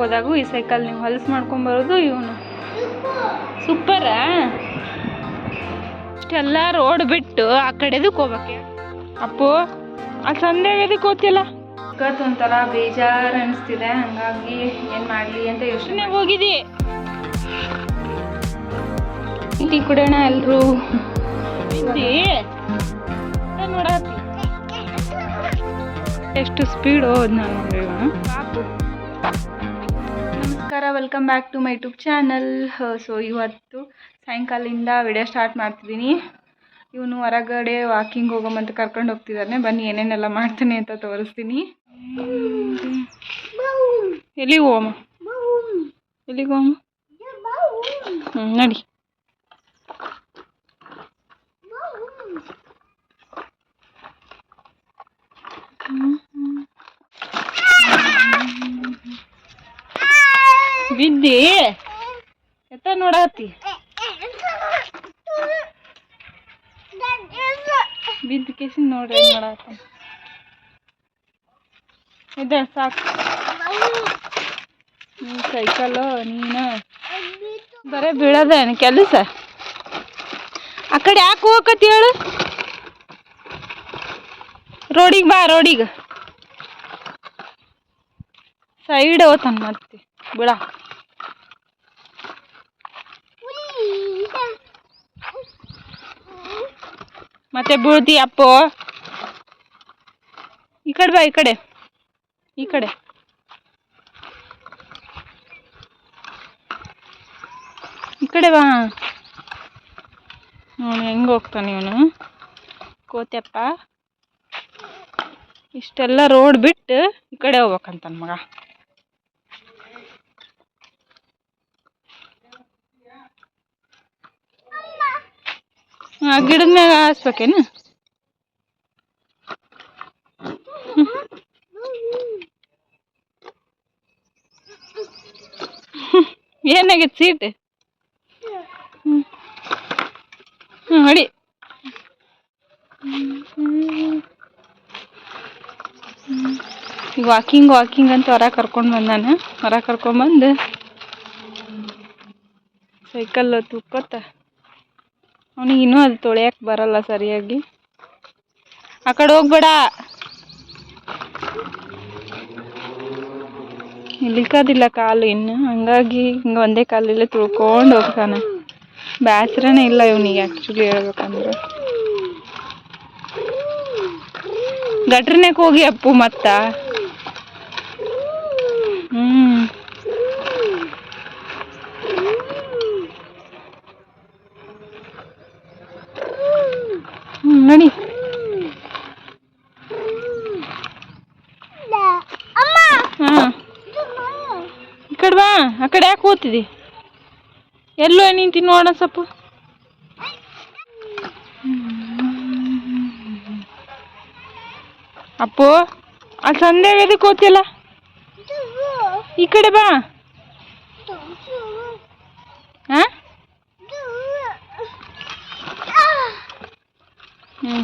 ಹೋದಾಗೂ ಈ ಸೈಕಲ್ ನೀವು ಹೊಲ್ಸ್ ಮಾಡ್ಕೊಂಬರೋದು ಇವನು. ಸೂಪರಾ ಇಷ್ಟೆಲ್ಲ ರೋಡ್ ಬಿಟ್ಟು ಆ ಕಡೆದಕ್ಕೆ ಹೋಗ್ಬೇಕು ಅಪ್ಪು, ಆ ಸಂಧ್ಯಾಗ ಎದಕ್ಕೆ ಓದ್ತಿಲ್ಲ ಇವತ್ತು ಒಂಥರ ಬೇಜಾರು ಅನಿಸ್ತಿದೆ, ಹಂಗಾಗಿ ಏನು ಮಾಡಲಿ ಅಂತ ಯೋಚನೆ ಹೋಗಿದ್ದಿ. ಟೀ ಕುಡಿಯೋಣ ಎಲ್ಲರೂ ನೋಡ ಎಷ್ಟು ಸ್ಪೀಡ್ ಹೋದ್ ನಾನು welcome back to my YouTube channel so ಇವತ್ತು ಸಾಯಂಕಾಲದಿಂದ ವಿಡಿಯೋ ಸ್ಟಾರ್ಟ್ ಮಾಡ್ತಿದ್ದೀನಿ ಇವನು ಹೊರಗಡೆ ವಾಕಿಂಗ್ ಹೋಗೋಮಂತ ಕರ್ಕೊಂಡು ಹೋಗ್ತಿದ್ದಾನೆ ಬನ್ನಿ, ಏನೇನೆಲ್ಲ ಮಾಡ್ತಾನೆ ಅಂತ ತೋರಿಸ್ತೀನಿ. ಎಲ್ಲಿಗೆ ಹೋಗಮ್ಮ? ಎಲ್ಲಿಗೆ ಹೋಗಮ್ಮ? ಹ್ಞೂ ನಡಿ. ಬಿದ್ದಿ ಎತ್ತ ನೋಡತ್ತಿ ಬಿದ್ದ ಕೇಸಿ ನೋಡ್ರಿ ನೋಡತ್ತ ಇದ ಸಾಕು. ನೀ ಸೈಕಲ್ ನೀನ. ಬರೇ ಬೀಳೋದೇನು ಕೆಲಸ? ಆ ಕಡೆ ಯಾಕೆ ಹೋಗಕತ್ತಿ ಹೇಳು? ರೋಡಿಗೆ ಬಾ, ರೋಡಿಗೆ. ಸೈಡ್ ಹೋತಾನ ಮತ್ತೆ. ಬಿಡ ಮತ್ತೆ ಬೂದಿ ಅಪ್ಪು. ಈ ಕಡೆ ಬಾ, ಈ ಕಡೆ. ಈ ಕಡೆ. ಈ ಕಡೆ ಬಾ. ನೋಡಿ ಹೆಂಗೆ ಹೋಗ್ತಾನೆ ಇವನು? ಕೋತ್ಯಪ್ಪ. ಇಷ್ಟೆಲ್ಲ ರೋಡ್ ಬಿಟ್ಟು ಈ ಕಡೆ ಹೋಗ್ಬೇಕಂತಾನ ಮಗ ಆ ಗಿಡದ ಮ್ಯಾಗ ಹಾಸ್ಬೇಕೇನು? ಏನಾಗೈತೆ ಸೀಟ್? ಹ್ಞೂ ಈಗ ವಾಕಿಂಗ್ ವಾಕಿಂಗ್ ಅಂತ ಹೊರ ಕರ್ಕೊಂಡು ಬಂದಾನ. ಹೊರ ಕರ್ಕೊಂಡ್ಬಂದು ಸೈಕಲ್ ತುಕ್ಕೊತ್ತ ಅವನಿಗೆ ಇನ್ನೂ ಅದು ತೊಳೆಯಕ್ಕೆ ಬರಲ್ಲ ಸರಿಯಾಗಿ. ಆ ಕಡೆ ಹೋಗ್ಬೇಡ. ಇಳಿಕೋದಿಲ್ಲ ಕಾಲು ಇನ್ನು. ಹಂಗಾಗಿ ಹಿಂಗೆ ಒಂದೇ ಕಾಲಲ್ಲಿ ತುಳ್ಕೊಂಡು ಹೋಗ್ತಾನೆ. ಬೇಸರನೇ ಇಲ್ಲ ಇವನಿಗೆ ಆ್ಯಕ್ಚುಲಿ ಹೇಳ್ಬೇಕಂದ್ರೆ. ಗಟ್ರನೇಕ್ ಹೋಗಿ ಅಪ್ಪು ಮತ್ತ ಹ್ಮ್ ಹ್ಮ್ ನಡಿ ಹಾ ಈ ಕಡೆ ಬಾ ಆ ಕಡೆ ಯಾಕೆ ಕೂತಿದ್ದಿ ಎಲ್ಲೋ ನಿಂತಿ ನೋಡ ಸ್ವಲ್ಪ ಅಪ್ಪು, ಆ ಸಂಧ್ಯಾಗ ಎದಕ್ಕೆ ಹೋಗ್ತಿಲ್ಲ ಈ ಕಡೆ ಬಾ. ಹಾ ಹ್ಞೂ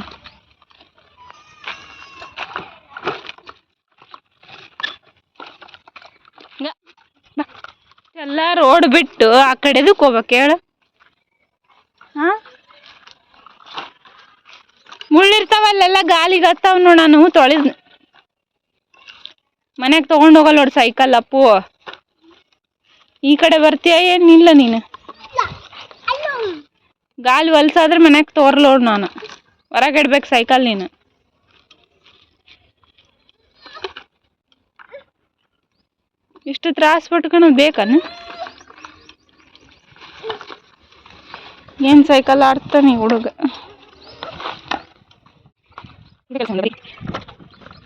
ಎಲ್ಲ ರೋಡ್ ಬಿಟ್ಟು ಆ ಕಡೆದಕ್ಕೆ ಹೋಗ್ಬೇಕು ಹೇಳು. ಹಾ? ಮುಳ್ಳಿರ್ತಾವಲ್ಲೆಲ್ಲ ಗಾಲಿಗೆ ಹತ್ತಾವ ನೋಡ ನಾನು ತೊಳೆದ್ ಮನೆಗೆ ತೊಗೊಂಡು ಹೋಗಲ್ಲ ನೋಡಿ ಸೈಕಲ್ ಅಪ್ಪು. ಈ ಕಡೆ ಬರ್ತೀಯ ಏನಿಲ್ಲ ನೀನು? ಗಾಲಿ ಹೊಲ್ಸಾದ್ರೆ ಮನೆಗೆ ತೋರ್ಲೋಡು ನಾನು. ಹೊರಗೆ ಇಡ್ಬೇಕು ಸೈಕಲ್ ನೀನು. ಇಷ್ಟು ತ್ರಾಸ ಪಟ್ಕೊಳೋದು ಬೇಕನು? ಏನು ಸೈಕಲ್ ಆಡ್ತಾನೆ ಹುಡುಗ?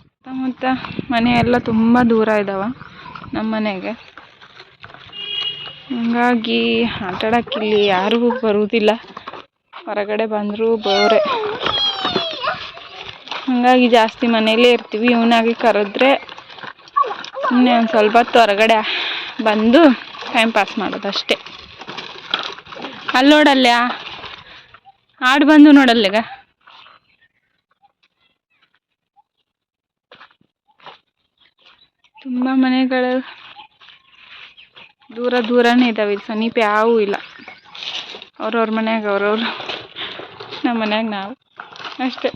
ಸುತ್ತಮುತ್ತ ಮನೆ ಎಲ್ಲ ತುಂಬ ದೂರ ಇದಾವ ನಮ್ಮ ಮನೆಗೆ. ಹಂಗಾಗಿ ಆಟಾಡಕ್ಕಿಲ್ಲಿ ಯಾರಿಗೂ ಬರುವುದಿಲ್ಲ ಹೊರಗಡೆ ಬಂದರೂ ಬೋರೆ. ಹಂಗಾಗಿ ಜಾಸ್ತಿ ಮನೆಯಲ್ಲೇ ಇರ್ತೀವಿ. ಇವನಾಗಿ ಕರೆದ್ರೆ ಸುಮ್ಮನೆ ಒಂದು ಸ್ವಲ್ಪ ಹೊತ್ತು ಹೊರಗಡೆ ಬಂದು ಟೈಮ್ ಪಾಸ್ ಮಾಡೋದು ಅಷ್ಟೇ ಅಲ್ಲಿ ನೋಡಲ್ಲ ಹಾಡು ಬಂದು ನೋಡಲ್ಲೀಗ ತುಂಬ ಮನೆಗಳು ದೂರ ದೂರನೇ ಇದ್ದಾವೆ ಇಲ್ಲಿ ಸಮೀಪ ಯಾವೂ ಇಲ್ಲ. ಅವ್ರವ್ರ ಮನೆಯಾಗ ಅವ್ರವ್ರು. ನಮ್ಮ ಮನೆಯಾಗ ನಾವು. ಅಷ್ಟೇ.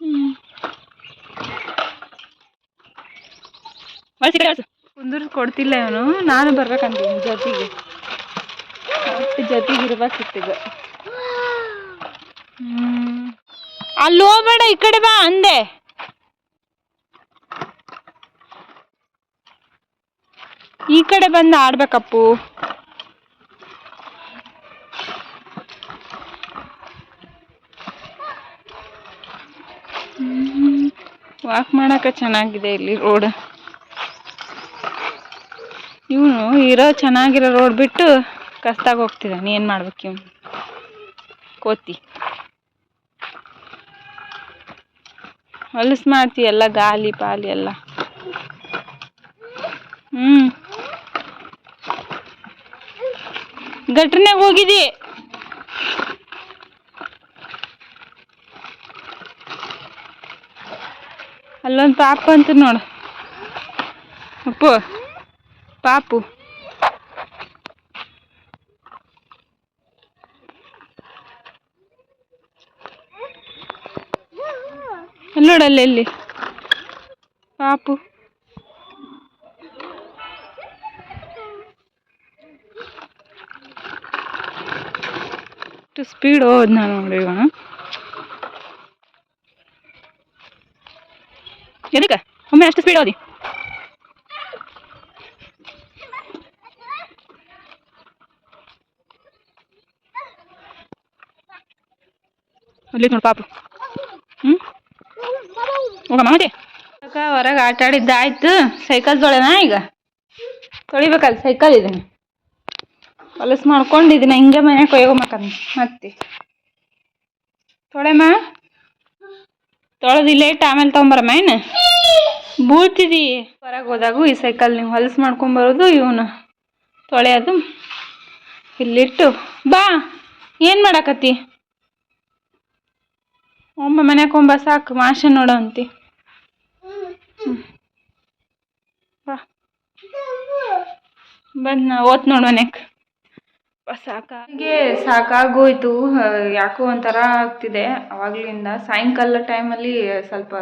ಹ್ಞೂ ಕುಂದ್ರ ಕೊಡ್ತಿಲ್ಲ ಇವನು. ನಾನು ಬರ್ಬೇಕಂತೀನಿ ಜೊತೆಗೆ. ಜೊತೆಗೆ ಇರ್ಬೇಕಿತ್ತೀಗ ಹ್ಮ್. ಅಲ್ಲಿ ಹೋಗ್ಬೇಡ, ಈ ಕಡೆ ಬಾ, ಅಂದೆ. ಈ ಕಡೆ ಬಂದು ಆಡ್ಬೇಕಪ್ಪು. ವಾಕ್ ಮಾಡಕ್ಕೆ ಚೆನ್ನಾಗಿದೆ ಇಲ್ಲಿ ರೋಡ್. ಇವನು ಇರೋ ಚೆನ್ನಾಗಿರೋ ರೋಡ್ ಬಿಟ್ಟು ಕಸ್ದಾಗ ಹೋಗ್ತಿದ್ದಾನೆ ಏನು ಮಾಡ್ಬೇಕು ಇವನು? ಕೋತಿ. ಹೊಲಸು ಮಾಡ್ತಿ ಎಲ್ಲ, ಗಾಲಿ ಪಾಲಿ ಎಲ್ಲ. ಹ್ಞೂ ಗಟ್ರನ್ಯಾಗ ಹೋಗಿದಿ. ಅಲ್ಲೊಂದು ಪಾಪ ಅಂತ ನೋಡು. ಅಪ್ಪು. ಪಾಪು. ನೋಡಲ್ಲ ಎಲ್ಲಿ ಪಾಪು. ಎಷ್ಟು ಸ್ಪೀಡ್ ಹೋದ್ ನಾನು ನೋಡಿ ಇವ ಎದಕ್ಕೆ? ಒಮ್ಮೆ ಅಷ್ಟು ಸ್ಪೀಡ್ ಹೋದಿ. ಅಲ್ಲಿ ನೋಡಿ ಪಾಪು. ಹ್ಞೂ ಮಾಮತಿ ಅಕ್ಕ, ಹೊರಗೆ ಆಟ ಆಡಿದ್ದಾಯ್ತು ಸೈಕಲ್ ತೊಳೆನಾ ಈಗ? ತೊಳಿಬೇಕಲ್ಲ, ಸೈಕಲ್ ಇದೀನಿ ಹೊಲಸು ಮಾಡ್ಕೊಂಡಿದ್ದೀನಿ ಹಿಂಗೆ ಮನೆ ಕೊಯ್ಕೊಂಬೇಕಂತ ಮತ್ತೆ. ತೊಳೆಮ್ಮ ತೊಳೆದು ಲೇಟ್ ಆಮೇಲೆ ತೊಗೊಂಬರಮ್ಮ, ಏನು? ಬೂಳ್ತಿದಿ ಹೊರಗೆ ಹೋದಾಗೂ ಈ ಸೈಕಲ್ ನೀವು ಹೊಲಸು ಮಾಡ್ಕೊಂಬರೋದು ಇವನು ತೊಳೆಯೋದು. ಇಲ್ಲಿಟ್ಟು, ಬಾ. ಏನು ಮಾಡಾಕತ್ತಿ? ಒಮ್ಮ ಮನೆಗೆ ಕೊಂಬ ಸಾಕು, ಮಾಷ ನೋಡೋಂತಿ. ಬಂದ್ ನಾ ಓತ್ ನೋಡು ಮನ್ಯಾಗ ಸಾಕಾಗೆ ಸಾಕಾಗೋಯ್ತು ಯಾಕೋ ಒಂಥರ ಆಗ್ತಿದೆ. ಅವಾಗ್ಲಿಂದ ಸಾಯಂಕಾಲ ಟೈಮಲ್ಲಿ ಸ್ವಲ್ಪ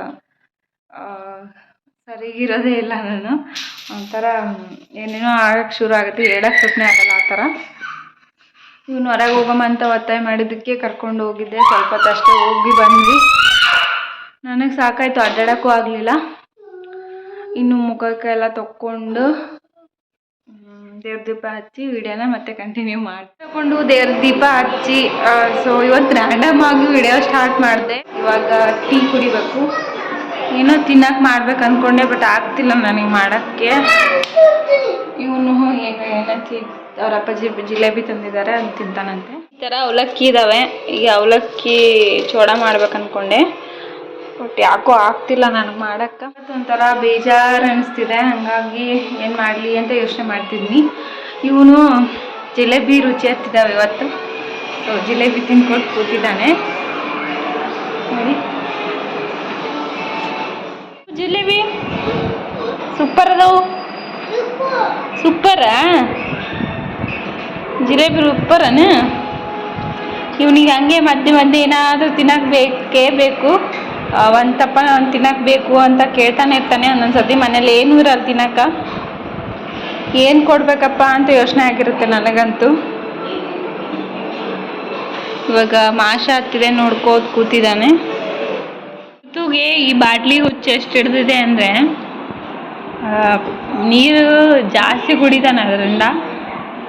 ಸರಿಗಿರೋದೇ ಇಲ್ಲ ನಾನು. ಒಂಥರ ಏನೇನೋ ಆಗಕ್ಕೆ ಶುರು ಆಗುತ್ತೆ ಹೇಳಕ್ಕೆ ಸುಮ್ಮನೆ ಆಗಲ್ಲ ಆ ಥರ. ಇವನು ಹೊರಗೆ ಹೋಗಮ್ಮ ಅಂತ ಒತ್ತಾಯ ಮಾಡಿದ್ದಕ್ಕೆ ಕರ್ಕೊಂಡು ಹೋಗಿದ್ದೆ. ಸ್ವಲ್ಪ ಅಷ್ಟೇ ಹೋಗಿ ಬಂದ್ವಿ. ನನಗೆ ಸಾಕಾಯಿತು, ಅಡ್ಡಾಡೋಕ್ಕೂ ಆಗಲಿಲ್ಲ. ಇನ್ನು ಮುಖಕ್ಕೆಲ್ಲ ತಕ್ಕೊಂಡು ದೇವ್ರ ದೀಪ ಹಚ್ಚಿ ವಿಡಿಯೋನ ಮತ್ತೆ ಕಂಟಿನ್ಯೂ ಮಾಡಿ ತಗೊಂಡು ದೇವ್ರ ದೀಪ ಹಚ್ಚಿ ಸೊ ಇವತ್ತು ರ್ಯಾಂಡಮ್ ಆಗಿ ವಿಡಿಯೋ ಸ್ಟಾರ್ಟ್ ಮಾಡಿದೆ. ಇವಾಗ ಟೀ ಕುಡಿಬೇಕು. ಏನೋ ತಿನ್ನಕ್ಕೆ ಮಾಡ್ಬೇಕು ಅನ್ಕೊಂಡೆ ಬಟ್ ಆಗ್ತಿಲ್ಲ ನನಗೆ ಮಾಡೋಕ್ಕೆ. ಇವನು ಏನು ಏನಂತಿ ಅವ್ರ ಅಪ್ಪಾಜಿ ಜಿಲೇಬಿ ತಂದಿದ್ದಾರೆ ಅದು ತಿಂತಾನಂತೆ. ಈ ಥರ ಅವಲಕ್ಕಿ ಇದ್ದಾವೆ ಈಗ ಅವಲಕ್ಕಿ ಚೋಡ ಮಾಡ್ಬೇಕು ಅನ್ಕೊಂಡೆ ಬಟ್ ಯಾಕೋ ಆಗ್ತಿಲ್ಲ ನನಗೆ ಮಾಡಕ್ಕೆ. ಒಂಥರ ಬೇಜಾರು ಅನಿಸ್ತಿದೆ. ಹಾಗಾಗಿ ಏನು ಮಾಡಲಿ ಅಂತ ಯೋಚನೆ ಮಾಡ್ತಿದ್ನಿ. ಇವನು ಜಿಲೇಬಿ ರುಚಿ ಹತ್ತಿದ್ದಾವೆ ಇವತ್ತು. ಸೊ ಜಿಲೇಬಿ ತಿನ್ಕೊಂಡು ಕೂತಿದ್ದಾನೆ. ನೋಡಿ. ಜಿಲೇಬಿ? ಸೂಪರ್ ಅದಾವು. ಸೂಪರಾ? ಜಿಲೇಬಿ ರುಬ್ಬರನ ಇವನಿಗೆ ಹಂಗೆ ಮಧ್ಯೆ ಮಧ್ಯೆ ಏನಾದರೂ ತಿನ್ನಕ್ಕೆ ಬೇಕೇ ಬೇಕು ಒಂದು ತಪ್ಪ ಅವ್ನು ತಿನ್ನಕ್ಕೆ ಬೇಕು ಅಂತ ಕೇಳ್ತಾನೆ ಇರ್ತಾನೆ, ಒಂದೊಂದು ಸರ್ತಿ ಮನೇಲಿ ಏನೂ ಇರಲ್ಲ ತಿನ್ನಕ್ಕೆ. ಏನು ಕೊಡಬೇಕಪ್ಪ ಅಂತ ಯೋಚನೆ ಆಗಿರುತ್ತೆ ನನಗಂತೂ. ಇವಾಗ ಮಾಷ ಹತ್ತಿದೆ ನೋಡ್ಕೋತ ಕೂತಿದ್ದಾನೆ. ಋತುಗೆ ಈ ಬಾಟ್ಲಿ ಹುಚ್ಚು ಎಷ್ಟು ಹಿಡ್ದಿದೆ ಅಂದರೆ ನೀರು ಜಾಸ್ತಿ ಕುಡಿತಾನೆ ಅದರಿಂದ.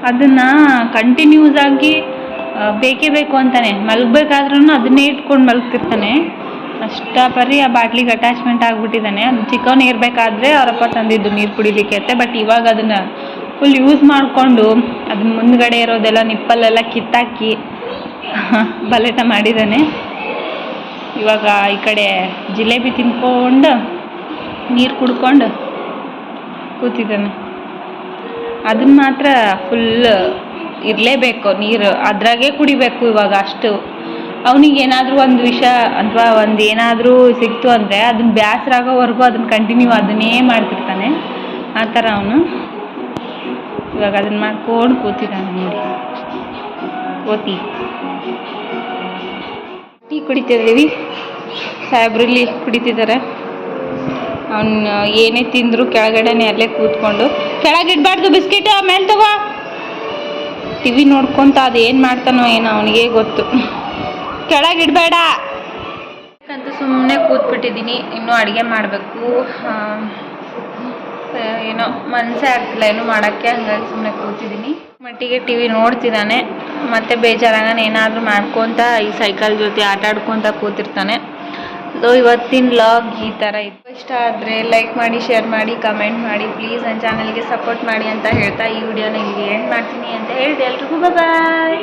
ಅದನ್ನು ಕಂಟಿನ್ಯೂಸ್ ಆಗಿ ಬೇಕೇ ಬೇಕು ಅಂತಾನೆ. ಮಲಗಬೇಕಾದ್ರೂ ಅದನ್ನೇ ಇಟ್ಕೊಂಡು ಮಲಗ್ತಿರ್ತಾನೆ. ಅಷ್ಟ ಪರಿ ಆ ಬಾಟ್ಲಿಗೆ ಅಟ್ಯಾಚ್ಮೆಂಟ್ ಆಗಿಬಿಟ್ಟಿದ್ದಾನೆ. ಅದು ಚಿಕ್ಕವನು ಇರಬೇಕಾದ್ರೆ ಅವರಪ್ಪ ತಂದಿದ್ದು ನೀರು ಕುಡಿಲಿಕ್ಕೆ ಅಂತ. ಬಟ್ ಇವಾಗ ಅದನ್ನು ಫುಲ್ ಯೂಸ್ ಮಾಡಿಕೊಂಡು ಅದನ್ನ ಮುಂದ್ಗಡೆ ಇರೋದೆಲ್ಲ ನಿಪ್ಪಲ್ಲೆಲ್ಲ ಕಿತ್ತಾಕಿ ಬಲೆಟ ಮಾಡಿದ್ದಾನೆ. ಇವಾಗ ಈ ಕಡೆ ಜಿಲೇಬಿ ತಿನ್ಕೊಂಡು ನೀರು ಕುಡ್ಕೊಂಡು ಕೂತಿದ್ದಾನೆ. ಅದನ್ನ ಮಾತ್ರ ಫುಲ್ ಇರಲೇಬೇಕು ನೀರು. ಅದ್ರಾಗೆ ಕುಡಿಬೇಕು ಇವಾಗ ಅಷ್ಟು. ಅವನಿಗೆ ಏನಾದರೂ ಒಂದು ವಿಷ ಅಥವಾ ಒಂದು ಏನಾದರೂ ಸಿಕ್ತು ಅಂದರೆ ಅದನ್ನ ಬೇಸರ ಆಗೋವರೆಗೂ ಅದನ್ನ ಕಂಟಿನ್ಯೂ ಅದನ್ನೇ ಮಾಡ್ತಿರ್ತಾನೆ. ಆ ಥರ ಅವನು. ಇವಾಗ ಅದನ್ನ ಮಾಡ್ಕೊಂಡು ಕೂತಿದ್ದಾನೆ ನೋಡಿ. ಕೋತಿ ಟೀ ಕುಡಿತಿದ್ದೀವಿ. ಸಾಯಬ್ರಲ್ಲಿ ಕುಡಿತಿದ್ದಾರೆ. ಅವನು ಏನೇ ತಿಂದರೂ ಕೆಳಗಡೆನೆ ಅಲ್ಲೇ ಕೂತ್ಕೊಂಡು ಕೆಳಗಿಡ್ಬಾರ್ದು ಬಿಸ್ಕೆಟ್ ಆಮೇಲೆ ತಗೋ. ಟಿ ವಿ ನೋಡ್ಕೊಂತ ಅದೇನು ಮಾಡ್ತಾನೋ ಏನೋ ಅವನಿಗೆ ಗೊತ್ತು. ಕೆಳಗಿಡಬೇಡ ಅಂತ ಸುಮ್ಮನೆ ಕೂತ್ಬಿಟ್ಟಿದ್ದೀನಿ, ಇನ್ನೂ ಅಡುಗೆ ಮಾಡಬೇಕು. ಏನೋ ಮನಸ್ಸೇ ಆಗ್ತಿಲ್ಲ ಏನು ಮಾಡೋಕ್ಕೆ, ಹಂಗಾಗಿ ಸುಮ್ಮನೆ ಕೂತಿದ್ದೀನಿ. ಮಟ್ಟಿಗೆ ಟಿ ವಿ ನೋಡ್ತಿದ್ದಾನೆ, ಮತ್ತೆ ಬೇಜಾರಾಗ ಏನಾದರೂ ಮಾಡ್ಕೊತ ಈ ಸೈಕಲ್ ಜೊತೆ ಆಟ ಆಡ್ಕೊತ ಕೂತಿರ್ತಾನೆ. ಸೊ ಇವತ್ತಿನ ಲಾಗ್ ಈ ಥರ ಇತ್ತು. ಇಷ್ಟ ಆದರೆ ಲೈಕ್ ಮಾಡಿ ಶೇರ್ ಮಾಡಿ ಕಮೆಂಟ್ ಮಾಡಿ ಪ್ಲೀಸ್ ನನ್ನ ಚಾನಲ್ಗೆ ಸಪೋರ್ಟ್ ಮಾಡಿ ಅಂತ ಹೇಳ್ತಾ ಈ ವಿಡಿಯೋನ ಇಲ್ಲಿ ಎಂಡ್ ಮಾಡ್ತೀನಿ ಅಂತ ಹೇಳಿದೆ ಎಲ್ರಿಗೂ ಬಾಯ್